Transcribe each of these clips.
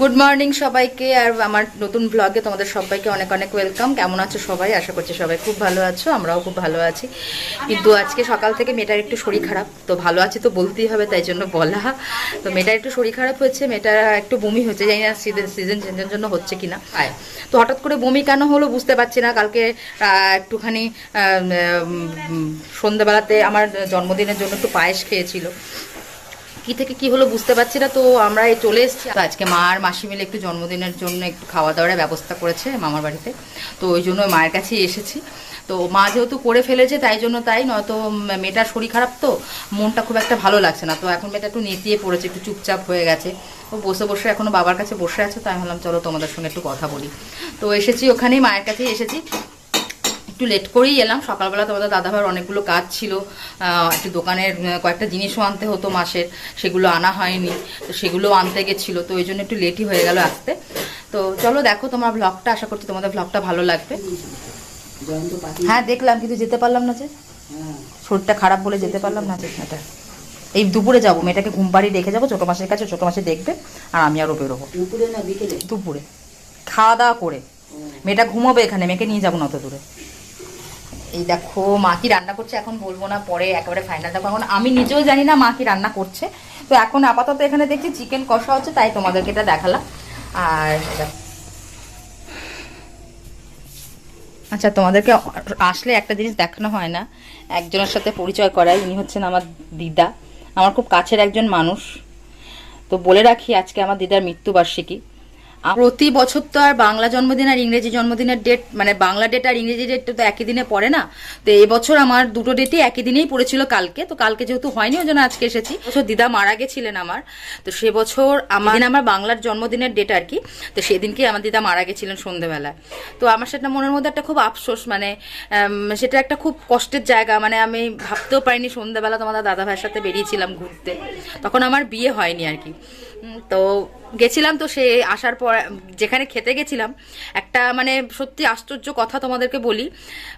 Good morning সবাইকে আর আমার নতুন ব্লগে তোমাদের সবাইকে অনেক অনেক ওয়েলকাম কেমন আছো সবাই? আশা করছি সবাই খুব ভালো আছো আমরাও খুব ভালো আছি। কিন্তু আজকে সকাল থেকে মেয়েটার একটু শরীর খারাপ তো ভালো আছে তো বলতেই হবে তাই জন্য বলা। তো মেয়েটার একটু শরীর খারাপ হয়েছে মেয়েটার একটু বমি হচ্ছে জানি না সিজন চেঞ্জের জন্য হচ্ছে কিনা। আয় তো হঠাৎ করে বমি কেন হলো বুঝতে পারছি না কালকে একটুখানি সন্ধ্যাবেলাতে আমার জন্মদিনের জন্য একটু পায়েস খেয়েছিল। কি থেকে কি হলো বুঝতে পারছি না, তো আমরা এই চলে এসেছি। আজকে মা আর মাসি মিলে একটু জন্মদিনের জন্য একটু খাওয়া দাওয়ার ব্যবস্থা করেছে মামার বাড়িতে। তো ওই জন্য মায়ের কাছেই এসেছি। তো মা যেহেতু করে ফেলেছে, তাই জন্য তাই নয়তো মেয়েটার শরীর খারাপ তো, মনটা খুব একটা ভালো লাগছে না। তো এখন মেয়েটা একটু নেতিয়ে পড়েছে, একটু চুপচাপ হয়ে গেছে। ও বসে বসে এখনও বাবার কাছে বসে আছে, তাই ভাবলাম চলো তোমাদের সঙ্গে একটু কথা বলি। তো এসেছি ওখানেই, মায়ের কাছেই এসেছি। একটু লেট করেই এলাম। সকালবেলা তোমাদের দাদাভাইয়ের অনেকগুলো কাজ ছিল। একটু দোকানের কয়েকটা জিনিসও আনতে হতো মাসের। সেগুলো আনা হয়নি। তো সেগুলো আনতে গেছিল। তো ওই জন্য একটু লেটই হয়ে গেল আসতে। তো চলো দেখো তোমার ব্লগটা আশা করছি তোমাদের ব্লগটা ভালো লাগবে। হ্যাঁ দেখলাম কিন্তু যেতে পারলাম না যে। শরীরটা খারাপ বলে যেতে পারলাম না যে এটা এই দুপুরে যাব। মেয়েটাকে ঘুম পাড়িয়ে রেখে যাব। ছোটো মাসের কাছে ছোটো মাসে দেখবে। আর আমি আরও বেরোবো দুপুরে দুপুরে। খাওয়া দাওয়া করে। মেয়েটা ঘুমোবে এখানে। মেয়েকে নিয়ে যাব না অত দূরে। এই দেখো, মা কি রান্না করছে? এখন বলব না, পরে একেবারে ফাইনাল দেখো। এখন আমি নিজেও জানি না মা কি রান্না করছে। তো এখন আপাতত এখানে দেখছি চিকেন কষা হচ্ছে, তাই তোমাদেরকে এটা দেখালাম। আর আচ্ছা তোমাদেরকে আসলে একটা জিনিস দেখানো হয় না। একজনের সাথে পরিচয় করায় উনি হচ্ছেন আমার দিদা। আমার খুব কাছের একজন মানুষ। তো বলে রাখি, আজকে আমার দিদার মৃত্যুবার্ষিকী। প্রতি বছর তো আর বাংলা জন্মদিন আর ইংরেজি জন্মদিনের ডেট মানে বাংলা ডেট আর ইংরেজি ডেট তো একই দিনে পড়ে না। তো এই বছর আমার দুটো ডেটই একই দিনেই পড়েছিল কালকে। তো কালকে যেহেতু হয়নি ওই জন্য আজকে এসেছি। বছর দিদা মারা গেছিলেন আমার। তো সে বছর আমার দিন আমার বাংলার জন্মদিনের ডেট আর কি। তো সেদিনকে আমার দিদা মারা গেছিলেন সন্ধ্যেবেলায় তো আমার সেটা মনের মধ্যে একটা খুব আফসোস মানে সেটা একটা খুব কষ্টের জায়গা। মানে আমি ভাবতেও পারিনি সন্ধ্যাবেলা তোমাদের দাদা ভাইয়ের সাথে বেরিয়েছিলাম ঘুরতে। তখন আমার বিয়ে হয়নি আর কি। তো গেছিলাম তো সে আসার পর, যেখানে খেতে গেছিলাম, একটা মানে সত্যি আশ্চর্য কথা তোমাদেরকে বলি।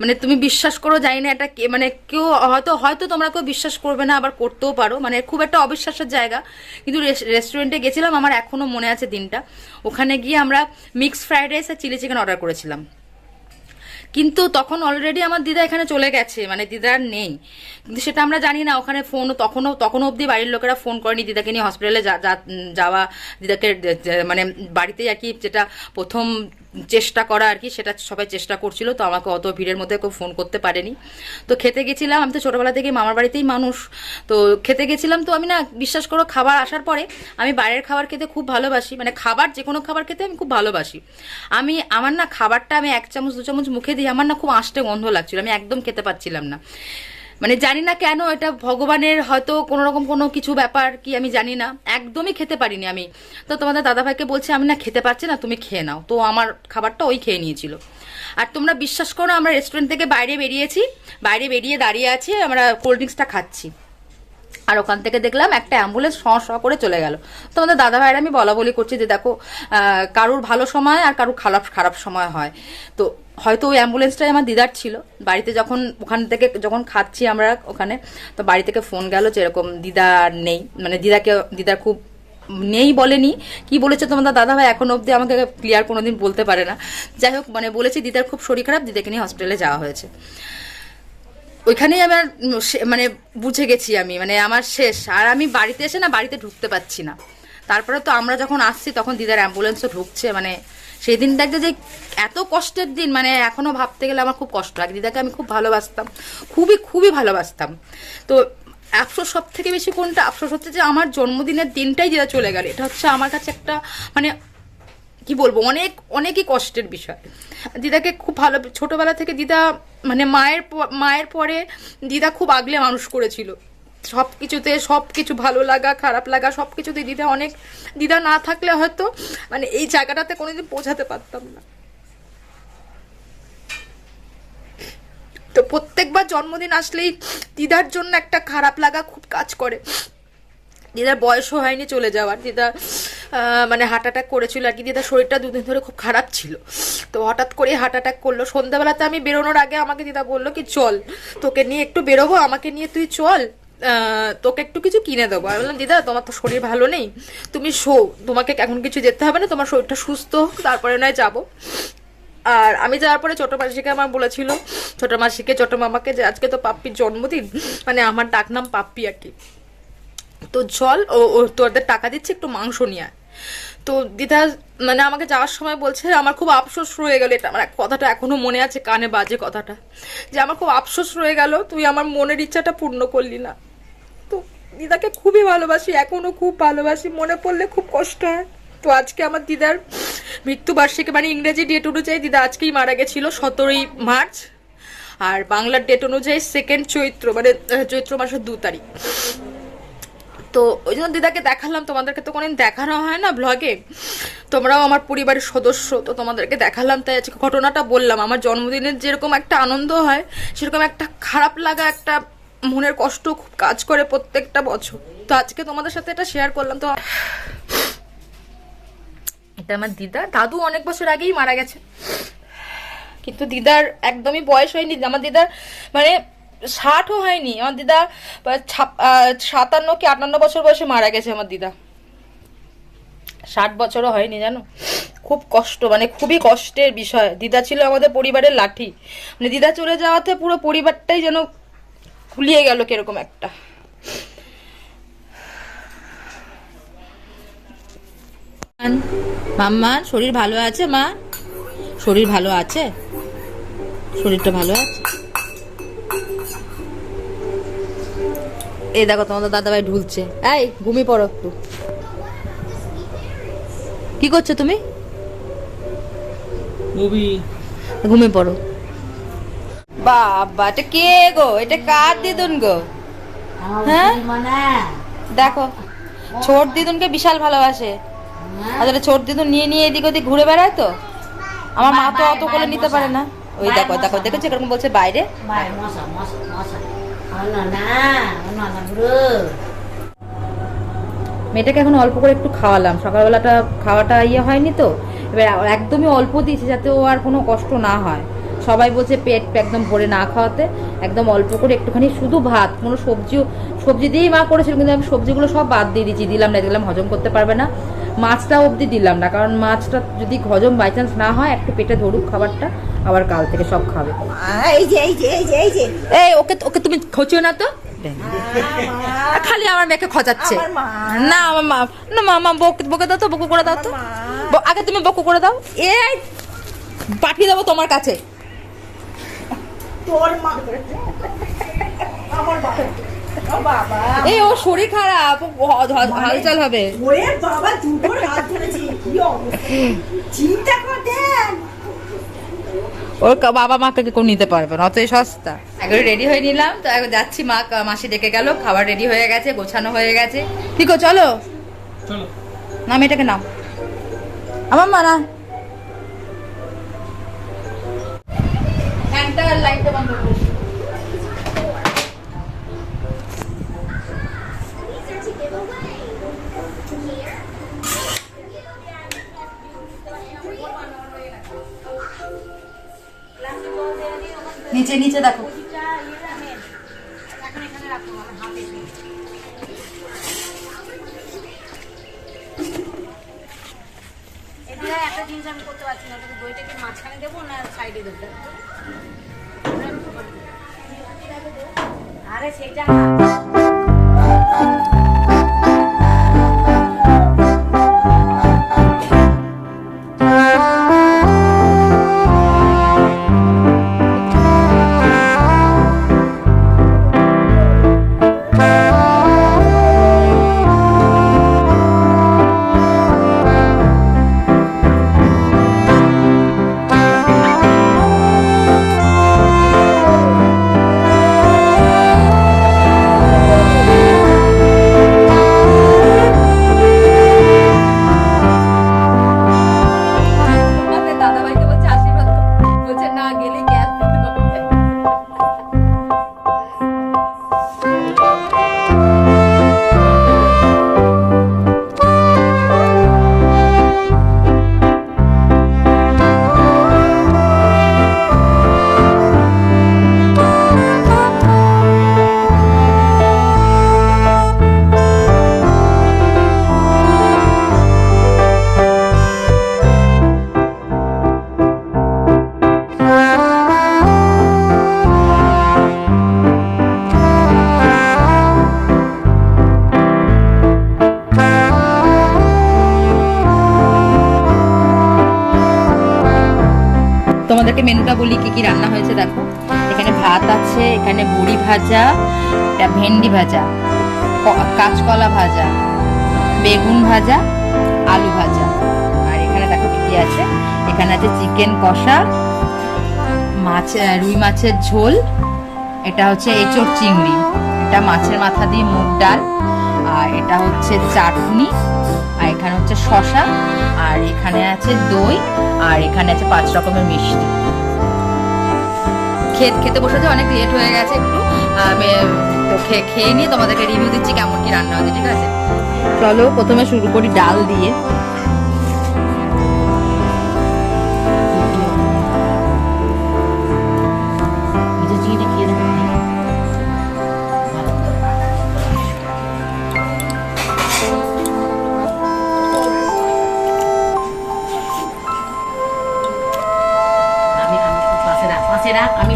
মানে তুমি বিশ্বাস করো, জানি না এটা মানে কেউ হয়তো হয়তো তোমরা কেউ বিশ্বাস করবে না, আবার করতেও পারো। মানে খুব একটা অবিশ্বাসের জায়গা। কিন্তু রেস- রেস্টুরেন্টে গেছিলাম, আমার এখনও মনে আছে দিনটা। ওখানে গিয়ে আমরা মিক্স ফ্রাইড রাইস আর চিলি চিকেন অর্ডার করেছিলাম। কিন্তু তখন অলরেডি আমার দিদা এখানে চলে গেছে মানে দিদা আর নেই। কিন্তু সেটা আমরা জানি না, ওখানে ফোন তখনও তখনও অবধি বাড়ির লোকেরা ফোন করেনি দিদাকে নিয়ে হসপিটালে যাওয়া, দিদাকে মানে বাড়িতেই আর কি যেটা প্রথম চেষ্টা করা আর কি, সেটা সবাই চেষ্টা করছিল, তো আমাকে অত ভিড়ের মধ্যে কেউ ফোন করতে পারেনি। তো খেতে গেছিলাম, আমি তো ছোটোবেলা থেকে মামার বাড়িতেই মানুষ। তো খেতে গেছিলাম, তো আমি না বিশ্বাস করো খাবার আসার পরে আমি বাইরের খাবার খেতে খুব ভালোবাসি মানে খাবার যে কোনো খাবার খেতে আমি খুব ভালোবাসি। আমি, আমার না খাবারটা আমি এক চামচ, দু চামচ মুখে দিয়ে আমার না খুব আষ্টে গন্ধ লাগছিল, আমি একদম খেতে পাচ্ছিলাম না। মানে জানি না কেন এটা ভগবানের হয়তো কোনো রকম কোনো কিছু ব্যাপার কি আমি জানি না, একদমই খেতে পারিনি আমি। তো তোমাদের দাদাভাইকে বলছি, আমি না খেতে পারছি না, তুমি খেয়ে নাও। তো আমার খাবারটা ওই খেয়ে নিয়েছিল। আর তোমরা বিশ্বাস করো আমরা রেস্টুরেন্ট থেকে বাইরে বেরিয়েছি, বাইরে বেরিয়ে দাঁড়িয়ে আছি, আমরা কোল্ড ড্রিঙ্কসটা খাচ্ছি। আর ওখান থেকে দেখলাম একটা অ্যাম্বুলেন্স শ করে চলে গেল। তোমাদের দাদা ভাইয়ের আমি বলা বলি করছি যে, দেখো কারুর ভালো সময় আর কারুর খারাপ খারাপ সময় হয়। তো হয়তো ওই অ্যাম্বুলেন্সটাই আমার দিদার ছিল। বাড়িতে যখন ওখান থেকে যখন খাচ্ছি আমরা ওখানে, তো বাড়ি থেকে ফোন গেল যে, এরকম দিদা নেই। মানে দিদাকে, দিদার খুব নেই বলেনি। কি বলেছে তোমাদের দাদা ভাই এখন অবধি আমাকে ক্লিয়ার কোনোদিন বলতে পারে না। যাই হোক মানে বলেছে দিদার খুব শরীর খারাপ, দিদাকে নিয়ে হসপিটালে যাওয়া হয়েছে। ওইখানেই আমার মানে বুঝে গেছি আমি মানে আমার শেষ। আর আমি বাড়িতে এসে না বাড়িতে ঢুকতে পারছি না। তারপরে তো আমরা যখন আসছি তখন দিদার অ্যাম্বুলেন্সও ঢুকছে মানে সেই দিনটা একটা যে এত কষ্টের দিন মানে এখনও ভাবতে গেলে আমার খুব কষ্ট লাগে। দিদাকে আমি খুব ভালোবাসতাম, খুবই খুবই ভালোবাসতাম। তো আফসোস সব থেকে বেশি কোনটা? আফসোস হচ্ছে যে আমার জন্মদিনের দিনটাই দিদা চলে গেল। এটা হচ্ছে আমার কাছে একটা মানে কি বলব, অনেক, অনেকই কষ্টের বিষয়। দিদাকে খুব ভালো, ছোটোবেলা থেকে দিদা মানে মায়ের মায়ের পরে দিদা খুব আগলে মানুষ করেছিল। সব কিছুতে সব কিছু ভালো লাগা, খারাপ লাগা সব কিছুতে দিদা অনেক, দিদা না থাকলে হয়তো মানে এই জায়গাটাতে কোনোদিন পৌঁছাতে পারতাম না। তো প্রত্যেকবার জন্মদিন আসলেই দিদার জন্য একটা খারাপ লাগা খুব কাজ করে। দিদার বয়সও হয়নি চলে যাওয়ার, দিদা মানে হার্ট অ্যাটাক করেছিল আর কি, দিদার শরীরটা দুদিন ধরে খুব খারাপ ছিল। তো হঠাৎ করে হার্ট অ্যাটাক করল। সন্ধ্যাবেলাতে আমি বেরোনোর আগে আমাকে দিদা বলল কি, চল, তোকে নিয়ে একটু বেরোবো, আমাকে নিয়ে তুই চল তোকে একটু কিছু কিনে দেবো। আমি বললাম, দিদা, তোমার তো শরীর ভালো নেই, তুমি শো, তোমাকে এখন কিছু যেতে হবে না, তোমার শরীরটা সুস্থ হোক, তারপরে নয় যাব। আর আমি যাওয়ার পরে ছোট মাসিকে আমার বলেছিল, ছোট মাসিকে, ছোট মামাকে যে আজকে তো পাপ্পির জন্মদিন মানে আমার ডাকনাম পাপ্পি আর কি। তো চল ও তোদের টাকা দিচ্ছে একটু মাংস নিয়ে। তো দিদা মানে আমাকে যাওয়ার সময় বলছে, আমার খুব আফসোস রয়ে গেল এটা আমার কথাটা এখনও মনে আছে, কানে বাজে কথাটা, যে আমার খুব আফসোস রয়ে গেল, তুই আমার মনের ইচ্ছাটা পূর্ণ করলি না। তো দিদাকে খুবই ভালোবাসি, এখনও খুব ভালোবাসি, মনে পড়লে খুব কষ্ট হয়। তো আজকে আমার দিদার মৃত্যুবার্ষিকী মানে ইংরেজি ডেট অনুযায়ী দিদা আজকেই মারা গেছিল সতেরোই মার্চ, আর বাংলার ডেট অনুযায়ী সেকেন্ড চৈত্র মানে চৈত্র মাসের দু তারিখ। তো ওই জন্য দিদাকে দেখালাম, তোমাদেরকে তো কোনোদিন দেখানো হয় না ব্লগে তোমরাও আমার পরিবারের সদস্য, তো তোমাদেরকে দেখালাম, তাই আজকে ঘটনাটা বললাম। আমার জন্মদিনের যেরকম একটা আনন্দ হয়, সেরকম একটা খারাপ লাগা, একটা মনের কষ্ট খুব কাজ করে প্রত্যেকটা বছর। তো আজকে তোমাদের সাথে এটা শেয়ার করলাম। তো এটা আমার দিদা। দাদু অনেক বছর আগেই মারা গেছে। কিন্তু দিদার একদমই বয়স হয়নি। আমার দিদার মানে ষাটও হয়নি। আমার দিদা সাতান্ন কি আটান্ন বছর বয়সে মারা গেছে আমার দিদা। ষাট বছরও হয়নি জানো? খুব কষ্ট মানে খুবই কষ্টের বিষয়। দিদা ছিল আমাদের পরিবারের লাঠি। মানে দিদা চলে যাওয়াতে পুরো পরিবারটাই যেন খুলিয়ে গেল কীরকম একটা। মাম্মা, শরীর ভালো আছে মা? শরীর ভালো আছে? শরীরটা ভালো আছে? এই দেখো তোমাদের দাদাভাই ঢুলছে। এই ঘুমিয়ে পড়ো একটু। কি করছ তুমি? মুভি ঘুমিয়ে পড়ো। বাবা এটা কে গো? এটা কার দিদুন গো? হ্যাঁ? দেখো ছোট দিদুনকে বিশাল ভালোবাসে। আসলে ছোট দিদুন নিয়ে নিয়ে এদিক ওদিক ঘুরে বেড়ায় তো? আমার মা তো অত করে নিতে পারে না। ওই দেখো দেখো দেখেছ এরকম বলছে বাইরে? Vai, moça, moça, মেয়েটাকে এখন অল্প করে একটু খাওয়ালাম। সকালবেলাটা খাওয়াটা ইয়ে হয়নি তো। এবার একদমই অল্প দিয়েছি যাতে ও আর কোনো কষ্ট না হয়। সবাই বলছে পেট একদম ভরে না খাওয়াতে। একদম অল্প করে একটুখানি শুধু ভাত, কোনো সবজিও, সবজি দিয়েই মা করেছিল, কিন্তু আমি সবজিগুলো সব বাদ দিয়ে দিয়েছি। দিলাম না, দিলাম, হজম করতে পারবে না। মাছটা অবধি দিলাম না, কারণ মাছটা যদি হজম বাই চান্স না হয়, একটু পেটে ধরুক খাবারটা। আবার কাল থেকে সব খাবে। এই যে এই যে এই যে এই যে। এই ওকে ওকে তুমি খোঁচো না তো। খালি আমার মেয়েকে খোঁচাচ্ছে। না আমার মা না মা মা বকে বকে দাও তো বকু করে দাও তো। আগে তুমি বকু করে দাও। এই পাঠিয়ে দেবো তোমার কাছে। এই ও শরীর খারাপ। হ- হালচাল হবে। চিন্তা ওর কা- বাবা মাকে কেউ নিতে পারবে না? অতই সস্তা। একবারে রেডি হয়ে নিলাম তো এখন যাচ্ছি মা মাসি ডেকে গেল খাবার রেডি হয়ে গেছে গোছানো হয়ে গেছে। ঠিক আছে চলো। চলো নাম এটাকে নাম। আমার মা না। লাইটটা বন্ধ নিচে নিচে দেখো। একটা জিনিস আমি করতে পারছি না মাঝখানে দেবো না সাইডে দেবো? আরে সেটা মেনুটা বলি, কি কি রান্না হয়েছে দেখো। এখানে ভাত আছে, এখানে বড়ি ভাজা, এটা ভেন্ডি ভাজা কাঁচকলা ভাজা, বেগুন ভাজা, আলু ভাজা। আর এখানে দেখো কি কি আছে, এখানে আছে চিকেন কষা, মাছ রুই মাছের ঝোল, এটা হচ্ছে এঁচোড় চিংড়ি, এটা মাছের মাথা দিয়ে মুগ ডাল, আর এটা হচ্ছে চাটনি, আর এখানে হচ্ছে শশা আর এখানে আছে দই, আর এখানে আছে পাঁচ রকমের মিষ্টি। খেতে খেতে বসেছে, অনেক লেট হয়ে গেছে একটু। আমি, তো খেয়ে নিয়ে তোমাদেরকে রিভিউ দিচ্ছি কেমন কি রান্না হয়েছে, ঠিক আছে? চলো, প্রথমে শুরু করি ডাল দিয়ে। আমি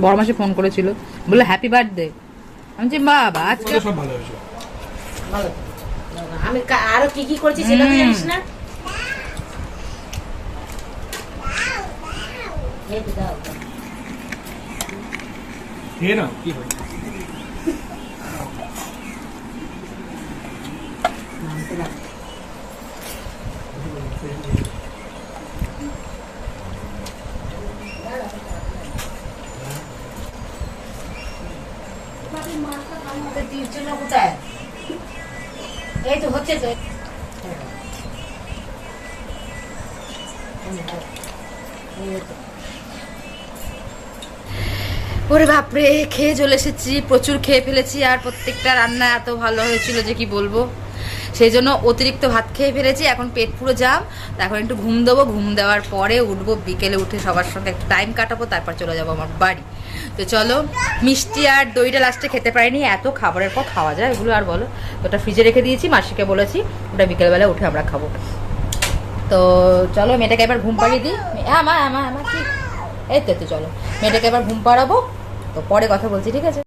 বড় মাসে ফোন করেছিল। বলল হ্যাপি বার্থডে আমি বলছি বাবা আজকে সব ভালো হয়েছে। বলো আমি কা- আরও কি কি করেছি সেটা তো জানিস না। খেয়ে না? কি হয় নামতে দাও। আমাদের তীরচুলা ওরে বাপরে, খেয়ে চলে এসেছি, প্রচুর খেয়ে ফেলেছি, আর প্রত্যেকটা রান্না এত ভালো হয়েছিল যে কি বলব? সেই জন্য অতিরিক্ত ভাত খেয়ে ফেলেছি, এখন পেট পুরো জাম। এখন একটু ঘুম দেবো, ঘুম দেওয়ার পরে উঠবো, বিকেলে উঠে সবার সঙ্গে একটু টাইম কাটাবো, তারপর চলে যাব আমার বাড়ি। তো চলো, মিষ্টি আর দইটা লাস্টে খেতে পারিনি, এত খাবারের পর খাওয়া যায় এগুলো, আর বলো। ওটা ফ্রিজে রেখে দিয়েছি, মাসিকে বলেছি, ওটা বিকেলবেলা উঠে আমরা খাব। তো চলো, মেয়েটাকে এবার ঘুম পাড়িয়ে দিই। হ্যাঁ মা মা মা কি এই তো এই তো, চলো। মেয়েটাকে এবার ঘুম পাড়াবো, তো পরে কথা বলছি, ঠিক আছে?